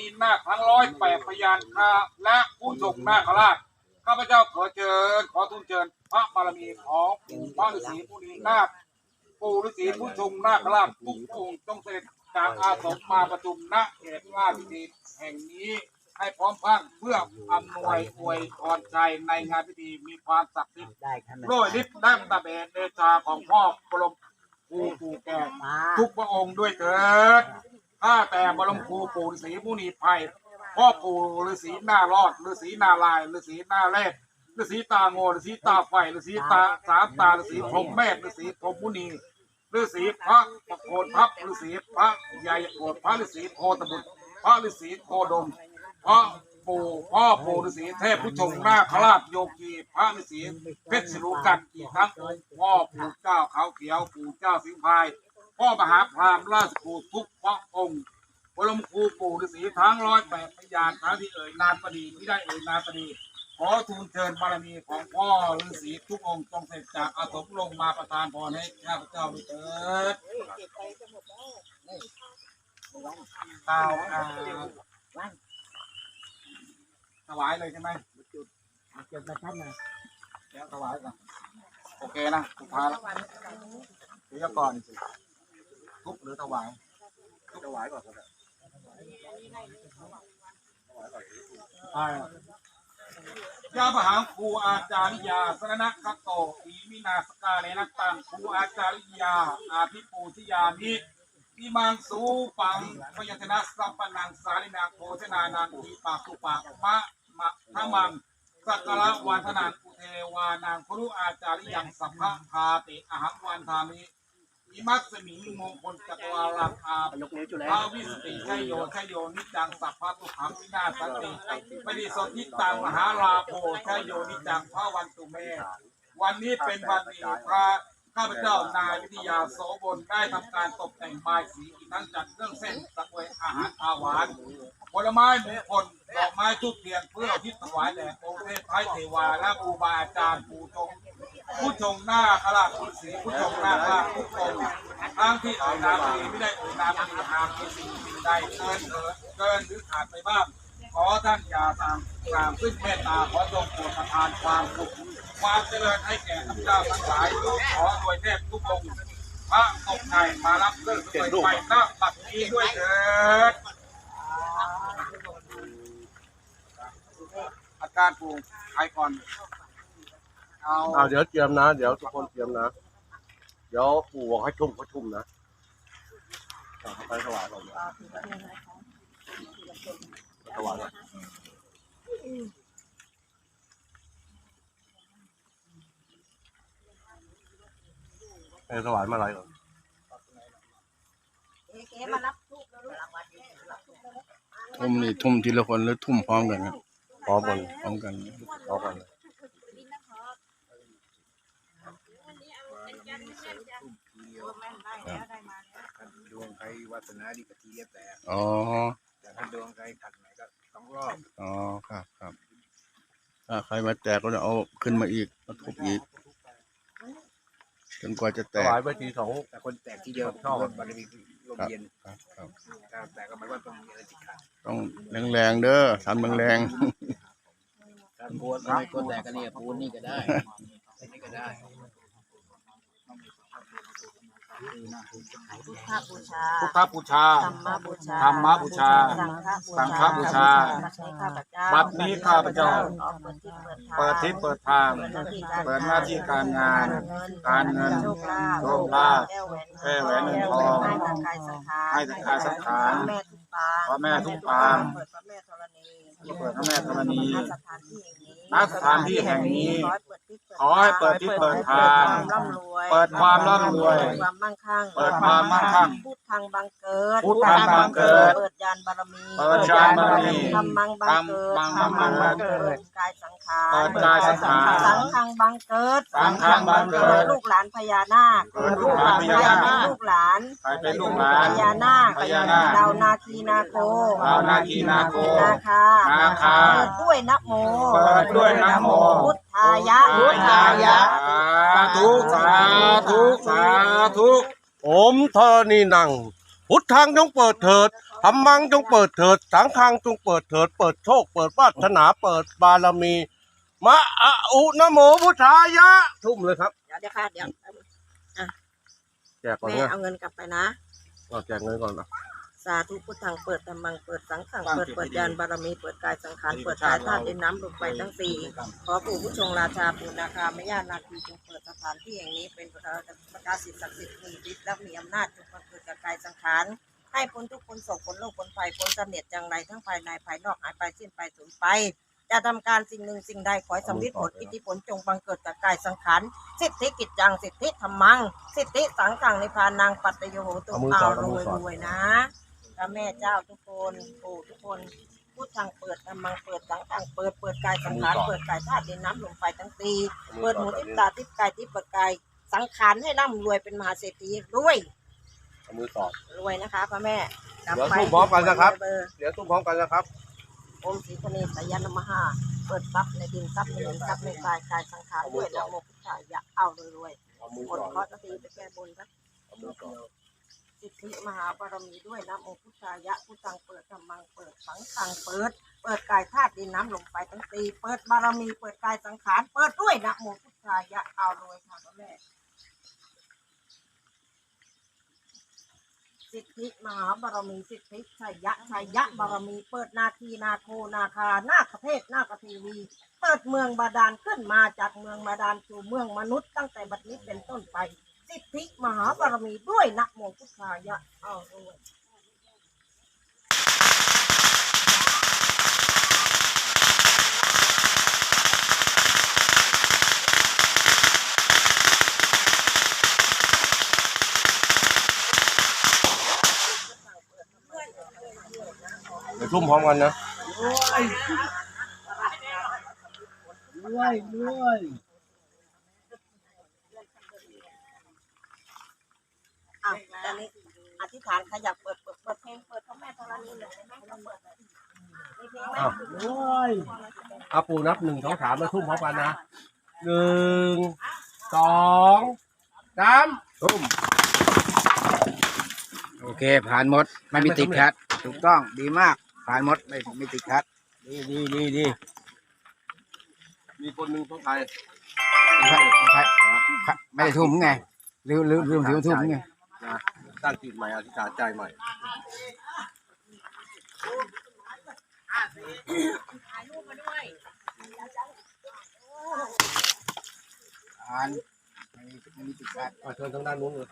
นีนาคทั้งร้อยแปดพยานคาและผู้ทรงนาคราชข้าพเจ้าขอเชิญขอทูลเชิญพระบารมีของปู่พระฤาษีผู้นีนาคปู่ฤาษีผู้ทรงนาคราชทุกองค์จงเสด็จจากอาสมมาประชุมณเขตราชพิธีแห่งนี้ให้พร้อมพรังเพื่ออำนวยอวยพรใจในงานพิธีมีความศักดิ์สิทธิ์ได้ครับโดยฤทธิ์ดั้งตะเบนเดชาของพ่อบรมครูปู่แก่มาทุกพระองค์ด้วยเถิด ข้าแต่บรมครูปู่ฤาษีมุนีภัยพ่อปู่ฤาษีหน้ารอดฤาษีหน้าลายฤาษีหน้าแรกฤาษีตาโงฤาษีตาไฟฤาษีตาสามตาฤาษีพรหมเมธฤาษีพรหมมุนีฤาษีพระประโคนทัพฤาษีพระใหญ่โกรธพระฤาษีโคตบุตรพระฤาษีโคดมพระปู่พ่อปู่ฤาษีเทพผู้ชงนาคราชโยกีพระฤาษีเพชรศิรุกันอีกทั้งองค์พ่อปู่เจ้าเขาเขียวปู่เจ้าสิงพาย พ่อมหาพรามราชครูทุกพระองค์บรมครูปู่ฤาษีทั้งร้อยแปดพยานทั้งที่เอ่ยนามปดีที่ได้เอ่ยนามปดีขอทูลเชิญบารมีของพ่อฤาษีทุกองค์จงเสด็จจากอาสมลงมาประทานพรให้ข้าพเจ้าด้วยเถิดเต้าอ่าถวายเลยใช่ไหมจุดประทัดหน่ยเดี๋ยวถวายก่อนโอเคนะสุดท้ายแล้วเดี๋ยวก่อน ทุบหรือถวายทุบถวายก่อนก็ได้ใช่ยาปหางครูอาจาริยาสรณคัตโตอีมินาสกาเลนักตังครูอาจาริยา อาภิปูทิยามิอิมังสูปังพยัญชนะสัมปนังสาลินังโภชนานังทีปากสุปากมะมะทะมังสักระวันธนังอุเทวานางครุอาจาริยังสัพพะพาติอหังวันทามิ อิมัสสมิมงคลจักรวาลังอายกนิ้วจุดแล้ภาววิสติชัยโยชัยโยนิจังสัพพะตุขังวินาศสันติปฏิสนธิตังมหาลาโภชัยโยนิจังพระวันตุเม วันนี้เป็นวันดีพระข้าพเจ้านายวิทยาโสบนได้ทำการตกแต่งบายสีอีกทั้งจัดเครื่องเส้นสักไวยอาหารอาหวานผลไม้มงคลดอกไม้ทุกเทียนเพื่อที่ถวายแด่องค์เทพไทยเทวาและครูบาอาจารย์ผู้ชง ผู้ชงหน้าขลาคุณศรีผู้ชงหน้าขลาทุกองทั้งที่เอ่ยนามดีไม่ได้เอ่ยนามดีหากมีสิ่งสิ่งใดเกินเถิดเกินหรือขาดไปบ้าง ขอท่านอย่าตามตามซึ่งเมตตาขอจงโปรดประทานความสุขความเจริญให้แก่ข้าพเจ้าทั้งหลายขอโดยเทพทุกองค์พระตกใจมารับเรื่องด้วยไปหน้าปักนี้ด้วยเถิดอาการปูใครก่อน เอาเอาเดี๋ยวเตรียมนะ เดี๋ยวทุกคนเตรียมนะ เดี๋ยวปู่บอกให้ชุ่มก็ชุ่มนะเอาเข้าไปถวายก่อนนะถวายก่อนให้ถวายมาอะไรก่อนทุ่มนี่ทุ่มทีละคนหรือทุ่มพร้อมกันครับพร้อมกันพร้อมกันพร้อมกัน เลยดวงใครวาสนาดีกว่าทีเรียบแต่อ๋อ แต่ถ้าดวงใครขัดไหนก็ต้องรอบอ๋อ ครับครับถ้าใครมาแตกก็จะเอาขึ้นมาอีกมาทุบอีกจนกว่าจะถแตกวายไปทีสอง แต่คนแตกทีเดียวชอบ มันจะมีลมเย็นครับครับถ้าแตกก็หมายว่าต้องมีอะไรติดขัดต้องแรงๆเด้อทำแรงถ้ากลัวไม่กลัวแตกก็เนี่ยปูนนี่ก็ได้นี่ก็ได้ พุทธบูชาพุทธบูชา ธรรมบูชาธรรมบูชาสังฆบูชาสังฆบูชาบัดนี้ข้าพเจ้า เปิดทิศเปิดทาง เปิดหน้าที่การงาน การเงินโชคลาภโชคลาภแก้แหวนหวนเงินทองให้ทางกายสังขารให้ทางกายสังขารพระแม่ทุปางพระแม่ทุกปางเปิดพระแม่ธรณีเปิดพระแม่ธรณีณสถานที่แห่งนี้ณสถานที่แห่งนี้ขอให้เปิดทิศเปิดทางเปิดความร่ำรวย เปิดความมั่งคั่งเปิดความมั่งคั่ง พุทธังบังเกิดพุทธังบังเกิดเปิดยานบารมีเปิดยานบารมีธรรมังบังเกิดธรรมังบังเกิด เปิดกายสังขารเปิดกายสังขารสังฆังบังเกิดสังฆังบังเกิดลูกหลานพญานาคเปิดลูกหลานพญานาค ลูกหลานใครเป็นลูกหลานพญานาคพญานาคดาวนาคีนาโคดาวนาคีนาโคนาคานาคาเปิดด้วยนะโมเปิดด้วยนะโมพุทธายะพุทธายะ สาธุสาธุสาธุผมธรณีนัง พุทธังจงเปิดเถิดธรรมังจงเปิดเถิด สังฆังจงเปิดเถิด เปิดโชค เปิดวาสนา เปิดบารมี มะอะอุนะโมพุทธายะ ทุ่มเลยครับ เดี๋ยวเดี๋ยวค่ะเดี๋ยวแจกก่อนแม่นะเอาเงินกลับไปนะ เอาแจกเงินก่อนนะ สาธุพุทธังเปิดธรรมังเปิดสังฆังเปิดเปิดยานบารมีเปิดกายสังขารเปิดกายธาตุดินน้ำลมไฟทั้งสี่ขอปู่ผู้ชงราชาปู่นาคาแม่ย่านาคีจงเปิดสถานที่แห่งนี้เป็นประกาศสิทธิ์ศักดิ์สิทธิ์มีฤทธิ์และมีอำนาจจงบังเกิดกับกายสังขารให้พ้นทุกคนโศกพ้นโรคพ้นภัยพ้นเสนียดจังไรทั้งภายในภายนอกหายไปสิ้นไปสูญไปจะทำการสิ่งหนึ่งสิ่งใดขอให้สำเร็จผลอิทธิผลจงบังเกิดกับกายสังขารสิทธิกิจจังสิทธิธรรมัง สิทธิสังขังในพานางปัตตโยโหตุเอารวยรวยนะพ ระแม่เจ้าทุกคนปู่ทุกคนพูดทางเปิดธรรมังเปิดสังขังเปิดเปิดกายสังขารเปิดกายธาตุดินน้ำลมไฟทั้งตีเปิดหูทิพตาทิพกายทิพเปิดกายสังขารให้ร่ำรวยเป็นมหาเศรษฐีรวยเอามือสอดรวยนะคะพระแม่กลับเดี๋ยวไปสู้พร้อมกันนะครับเบอร์เดี๋ยวทุ่มพร้อมกันนะครับโอมศรีคเนสายนมหาเปิดทรัพย์ในดินทรัพย์ในเงินทรัพย์ในกายกายสังขารด้วยนะโมพุทธายะเอารวยเอามือๆคสนอดเคราะห์ตีไปแก้บนนะเอามือ สิทธิมหาบารมีด้วยนะโมพุทธายะพุทธังเปิดธรรมังเปิดสังฆังเปิด เปิดกายธาตุดินน้ำลมไฟทั้งตีเปิดบารมีเปิดกายสังขารเปิดด้วยนะโมพุทธายะเอารวยค่ะพระแม่สิทธิมหาบารมีสิทธิชัยยะชัยยะบารมีเปิดนาคีนาโคนาคานาคเทศนาคเทวี เปิดเมืองบาดาลขึ้นมาจากเมืองบาดาลสู่เมืองมนุษย์ตั้งแต่บัดนี้เป็นต้นไป สิทธิมหาบารมีด้วยนะโมพุทธายะเอาด้วยเดี๋ยวทุ่มพร้อมกันนะด้วยด้วยอะต อนนี้อธิษฐานขยับเปิดเปิดเปิดเพลงเปิดพระแม่ธรณีเลยได้ไหมเราเปิดเลยมีเพลงไหมอ้าวด้วยเอาปูนับหนึ่งสองสามแล้วทุ่มพร้อมกันนะหนึ่งสองสามทุ่มโอเค ผ่านหมดไม่มีติดขัด ถูกต้องดีมาก ผ่านหมดไม่ไม่ติดขัด ดีดีดีดีมีคนหนึ่งต้องใครไม่ใช่ไม่ใช่ไม่ได้ทุ่มไงลืมลืมลืมถือว่าทุ่มไงนะ ตั้งจิตใหม่อธิษฐานใจใหม่ผ่านไม่มีไม่มีติดขัดอะเชิญทางด้านนู้นเลย